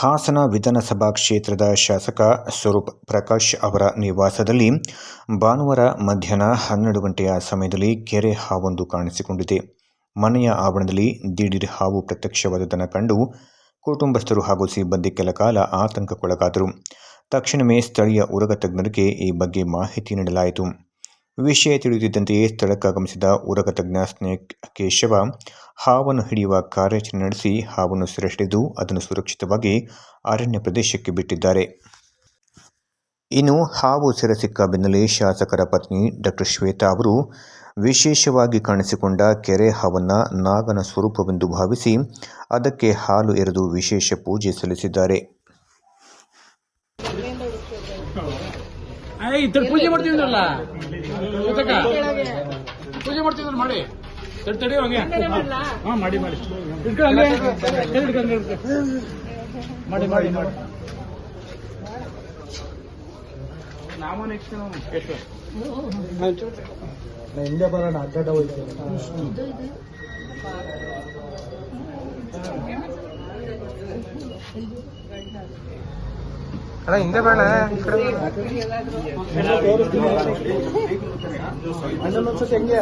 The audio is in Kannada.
ಹಾಸನ ವಿಧಾನಸಭಾ ಕ್ಷೇತ್ರದ ಶಾಸಕ ಸ್ವರೂಪ್ ಪ್ರಕಾಶ್ ಅವರ ನಿವಾಸದಲ್ಲಿ ಭಾನುವಾರ ಮಧ್ಯಾಹ್ನ ಹನ್ನೆರಡು ಗಂಟೆಯ ಸಮಯದಲ್ಲಿ ಕೆರೆ ಹಾವೊಂದು ಕಾಣಿಸಿಕೊಂಡಿದೆ. ಮನೆಯ ಆವರಣದಲ್ಲಿ ದಿಢೀರ್ ಹಾವು ಪ್ರತ್ಯಕ್ಷವಾದುದನ್ನು ಕಂಡು ಕುಟುಂಬಸ್ಥರು ಹಾಗೂ ಸಿಬ್ಬಂದಿ ಕೆಲ ಕಾಲ ಆತಂಕಕ್ಕೊಳಗಾದರು. ತಕ್ಷಣವೇ ಸ್ಥಳೀಯ ಉರಗ ತಜ್ಞರಿಗೆ ಈ ಬಗ್ಗೆ ಮಾಹಿತಿ ನೀಡಲಾಯಿತು. ವಿಷಯ ತಿಳಿಯುತ್ತಿದ್ದಂತೆಯೇ ಸ್ಥಳಕ್ಕಾಗಮಿಸಿದ ಉರಗ ತಜ್ಞ ಕೇಶವ, ಹಾವನ್ನು ಹಿಡಿಯುವ ಕಾರ್ಯಾಚರಣೆ ನಡೆಸಿ ಹಾವನ್ನು ಸೆರೆಹಿಡಿದು ಅದನ್ನು ಸುರಕ್ಷಿತವಾಗಿ ಅರಣ್ಯ ಪ್ರದೇಶಕ್ಕೆ ಬಿಟ್ಟಿದ್ದಾರೆ. ಇನ್ನು ಹಾವು ಸೆರೆ ಸಿಕ್ಕ ಬೆನ್ನಲ್ಲೇ ಶಾಸಕರ ಪತ್ನಿ ಡಾಕ್ಟರ್ ಶ್ವೇತಾ ಅವರು ವಿಶೇಷವಾಗಿ ಕಾಣಿಸಿಕೊಂಡ ಕೆರೆ ಹಾವನ್ನು ನಾಗನ ಸ್ವರೂಪವೆಂದು ಭಾವಿಸಿ ಅದಕ್ಕೆ ಹಾಲು ಎರೆದು ವಿಶೇಷ ಪೂಜೆ ಸಲ್ಲಿಸಿದ್ದಾರೆ. ಏಯ್ ಇದ್ರ ಪೂಜೆ ಮಾಡ್ತಿದ್ರಲ್ಲ? ಪೂಜೆ ಮಾಡ್ತಿದ್ರು ಮಾಡಿ. ತಡಿ ತಡಿ ಹಂಗೆ. ಹಾ ಮಾಡಿ ಮಾಡಿ. ಇಟ್ಕೊ ಹಂಗೆ. ಮಾಡಿ ಮಾಡಿ ಮಾಡಿ ನಾವು ನೆಕ್ಸ್ಟ್ ಕೇಶವ ಹಿಂದೆ ಬರೋಣ ಅಡ್ಡಾಡ ಹೋಯ್ತು. ಅಣ್ಣ ಹಿಂದೆ ಬೇಡ ಹೆಂಗೆ